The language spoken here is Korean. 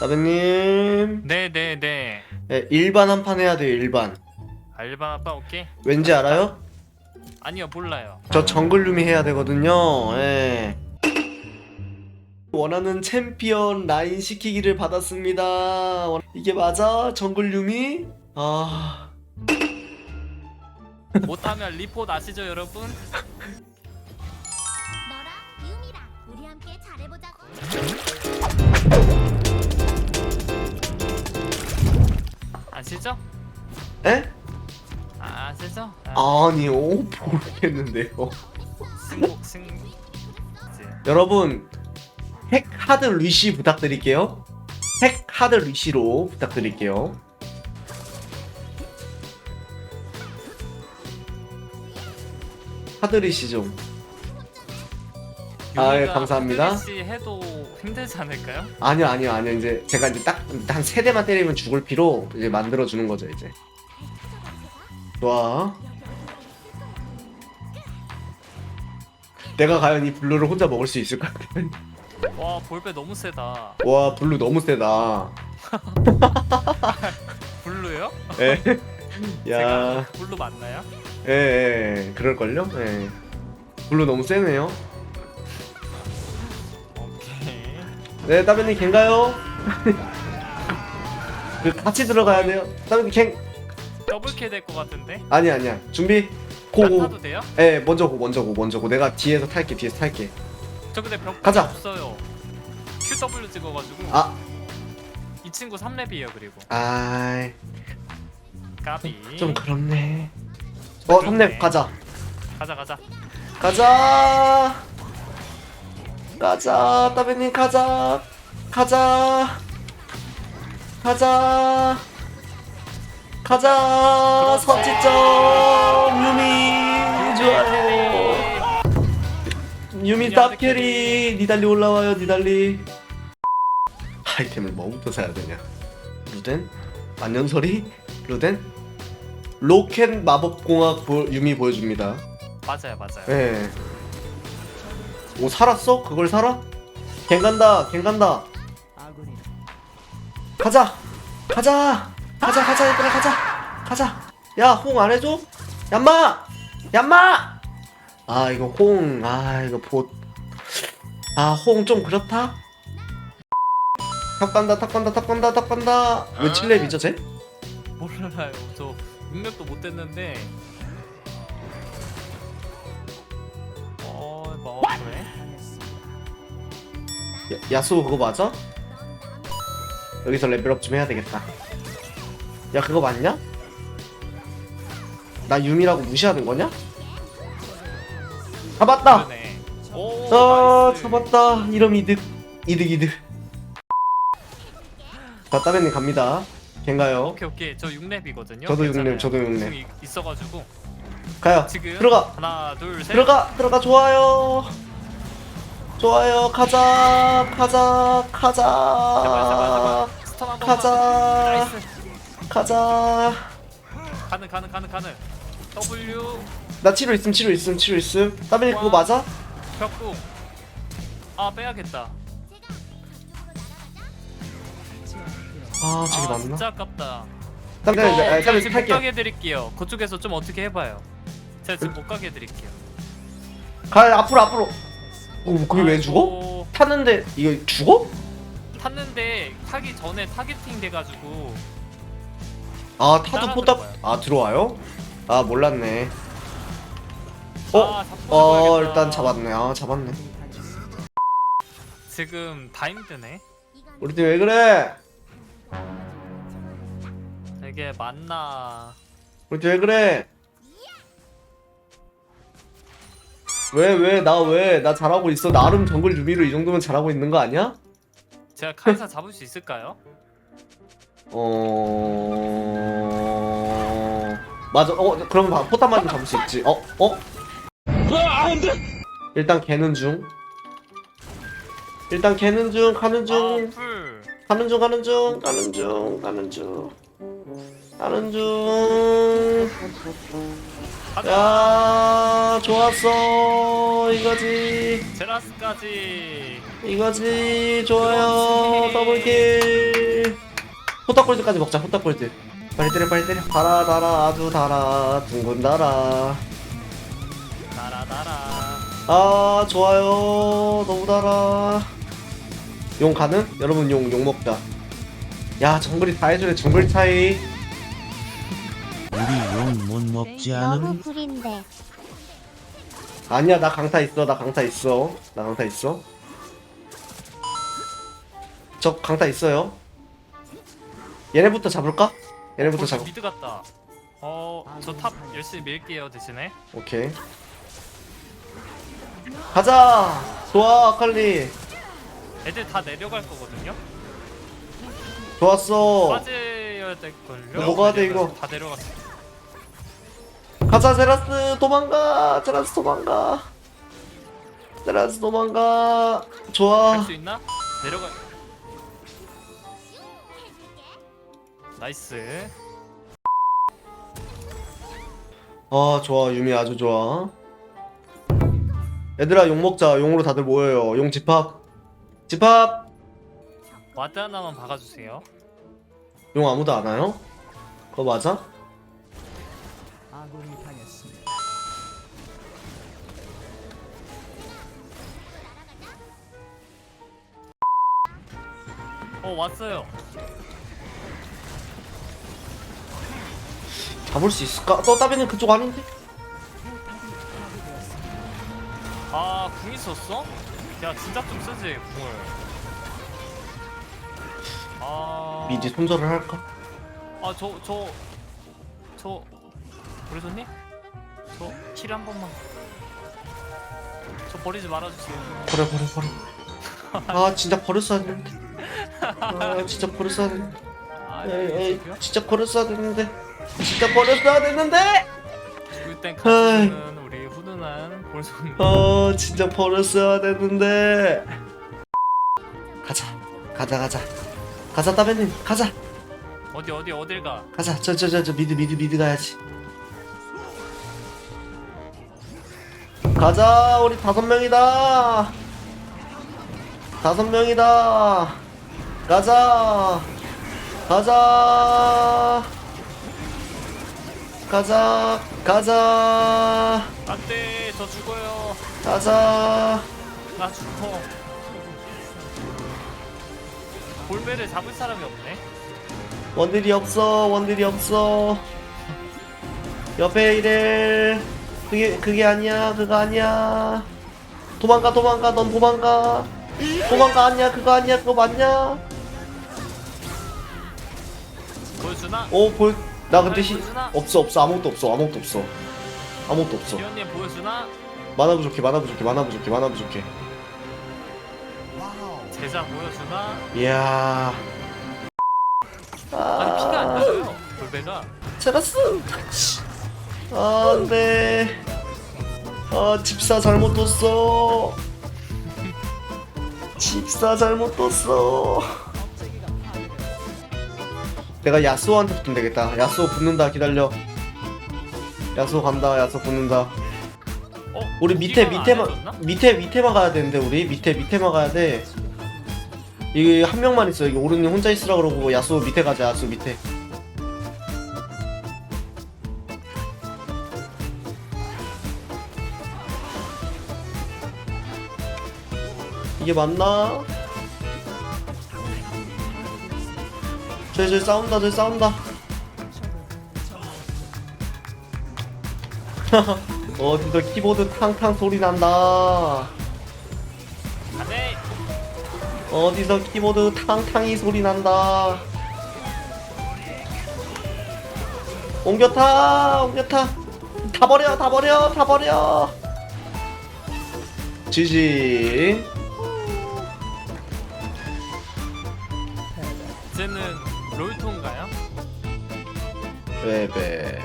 따배님 네네네 네, 일반 한 판 해야 돼요 일반 알바 아빠 오케이 왠지 알아요? 아니요 몰라요 저 정글룸이 해야 되거든요 예. 원하는 챔피언 라인 시키기를 받았습니다 원- 이게 맞아? 정글룸이? 아... 못하면 리포트 아시죠 여러분? 너랑 유미랑 우리 함께 잘해보자고. 아시죠? 에? 아, 아시죠? 아, 아니요 모르겠는데요 승 이제 여러분 핵 하드 리시 부탁드릴게요 핵 하드 리시로 부탁드릴게요 하드 리시 좀 아, 예, 감사합니다. 씨 해도 힘들지 않을까요? 아니요 아니요 아니요 이제 제가 이제 딱 한 세 대만 때리면 죽을 피로 이제 만들어 주는 거죠 이제 좋아 내가 과연 이 블루를 혼자 먹을 수 있을까 와 볼배 너무 세다 와 블루 너무 세다 블루요? 예. 제가 야, 블루 맞나요? 예, 예, 그럴걸요? 예. 블루 너무 세네요. 네, 따배님 갱가요? 그 같이 들어가야 돼요. 따배님 갱 더블킬 될것 같은데? 아니 아니야. 준비. 고고. 타도 돼요? 예, 먼저 고, 먼저 고, 먼저 고. 내가 뒤에서 탈게, 뒤에서 탈게. 저 근데 벽 가자. 없어요 QW 찍어가지고 아, 이 친구 3렙이에요 그리고 아이, 까비 좀 그렇네. 어. 3렙 가자. 가자 가자 가자. 가자, 따배님 가자. 가자. 가자. 가자. 선취점 유미 좋아요. 유미 탑캐리 니달리 올라와요 니달리. 아이템을 뭐부터 사야 되냐? 루덴, 만년설이, 루덴, 로켓 마법공학 보, 유미 보여줍니다. 맞아요 맞아요 예. 오 살았어? 그걸 살아? 갱 간다, 갱 간다. 가자, 가자, 가자, 가자, 얘들아, 가자, 가자. 야, 홍안 해줘? 얌마, 얌마. 아 이거 홍, 아 이거 보, 아홍좀 그렇다. 탑 간다, 탑 간다, 탑 간다, 탑 간다. 왜 7렙이죠, 쟤? 몰라요 저 능력도 못 됐는데 야, 야수 그거 맞아? 여기서 레벨업 좀 해야 되겠다. 야 그거 맞냐? 나 유미라고 무시하는 거냐? 잡았다. 그러네 오 아 나이스. 잡았다. 이름 이득 이득 이득. 자 따배님 갑니다. 걘가요? 오케이 오케이 저 6렙이거든요 저도 6렙, 저도 6렙. 있어가지고 가요. 지금 들어가. 하나 둘 셋 들어가 들어가 좋아요. 좋아요. 가자. 가자. 가자. 스턴 한 번만. 가자. 나이스. 가자. 가는 가는 가는 가는 W. 나 치료 있음 치료 있음 치료 있음. 따벨 그거 와. 맞아? 벽궁 아 빼야겠다. 아 저기 아 맞나? 진짜 아깝다. 따벨 이거 따벨 지금 못 탈게 가게 해드릴게요. 그쪽에서 좀 어떻게 해봐요. 제가 지금 못 가게 해드릴게요. 가 앞으로 앞으로 오 그게 왜 죽어? 아이고, 탔는데 이거 죽어? 탔는데 타기 전에 타겟팅 돼가지고 아 타도 따라 포탑 들어와요. 아 들어와요? 아 몰랐네 어? 아, 잡고 어 들어가야겠다. 일단 잡았네 아 잡았네 지금 다 힘드네 우리 팀 왜 그래? 이게 맞나 우리 팀 왜 그래? 왜 왜 나 왜 나 잘하고 있어? 나름 정글 유미로 이 정도면 잘하고 있는 거 아니야? 제가 카이사 잡을 수 있을까요? 어 맞아. 어 그러면 봐 포탄 맞으면 잡을 수 있지. 어 어? 일단 개는 중. 일단 개는 중 가는 중. 아 풀. 가는 중 가는 중. 가는 중 가는 중 가는 중. 야 좋았어. 이거지. 제라스까지. 이거지. 좋아요. 더블킬. 호떡골드까지 먹자 호떡골드. 빨리 때려 빨리 때려. 달아 달아 아주 달아. 둥근 달아. 나라 나라. 아 좋아요. 너무 달아. 용 가능? 여러분 용 용 먹자. 야 정글이 다 해주네 정글 차이 우리 용못 먹지 너무 않음? 구린데. 아니야 나 강타 있어 나 강타 있어 나 강타 있어 저 강타 있어요 얘네부터 잡을까? 얘네부터 벌써 잡아 미드 같다. 어, 저 탑 열심히 밀게요 대신에. 오케이 가자 좋아 아칼리 애들 다 내려갈 거거든요. 좋았어 빠져야 될 걸요. 뭐가 돼, 이거? 다 내려갔어. 가자 제라스 도망가 제라스 도망가 제라스 도망가 좋아 갈수 있나? 내려가. 나이스. 아 좋아 유미 아주 좋아 얘들아 용 먹자 용으로 다들 모여요 용 집합 집합 와드 하나만 박아주세요. 용 아무도 안 와요? 그거 맞아? 어 왔어요. 잡을 수 있을까? 너 따비는 그쪽 아닌데? 아 궁 있었어? 야 진짜 좀 쓰지 궁을. 아. 미리 손절을 할까? 아 저 저저 브레소님? 저킬 한 번만. 저 버리지 말아주세요. 버려 버려 버려 아 진짜 버렸어야 되는데 아 진짜 버렸어야 되는데 아, 에이, 에이 저기요? 진짜 버렸어야 되는데 진짜 버렸어야 됐는데! 죽을 땐 같이는 우리 훈훈한 볼손. 어 진짜 버렸어야 됐는데! 가자 가자 가자. 가자 따배님 가자. 어디 어디 어딜 가? 가자 저 저 저 저 미드 미드 미드 가야지. 가자 우리 다섯 명이다. 다섯 명이다 가자. 가자. 가자. 가자. 안돼 저 죽어요. 가자. 나 죽어. 볼배를 잡을 사람이 없네. 원딜이 없어 원딜이 없어. 옆에 이래. 그게 그게 아니야 그거 아니야. 도망가 도망가 넌 도망가. 도망가 아니야 그거 아니야 그거 맞냐 보여주나? 오볼나 근데 시 보여주나? 없어 없어. 아무것도 없어. 아무것도 없어. 아무것도 없어. 기현님 보여주나? 만화 부족해 만화 부족해 만화 부족해 만화 부족해. 제자 보여주나? 이야. 아니 피가 안 나요. 제라스 아 안돼 아 집사 잘못 뒀어. 집사 잘못 뒀어 내가 야스오한테 붙으면 되겠다. 야스오 붙는다. 기다려. 야스오 간다. 야스오 붙는다. 어? 우리 밑에 안 밑에만? 밑에 밑에만 가야 되는데 우리. 밑에 밑에만 가야 돼. 이게 한 명만 있어. 여기 오른님 혼자 있으라 그러고 야스오 밑에 가자. 야스오 밑에. 이게 맞나? 저기 싸운다 저기 싸운다. 어디서 키보드 탕탕 소리 난다. 어디서 키보드 탕탕이 소리 난다. 옮겨 타 옮겨 타 다 버려 다 버려 다 버려. 지지 쟤는 롤톤가요? 베베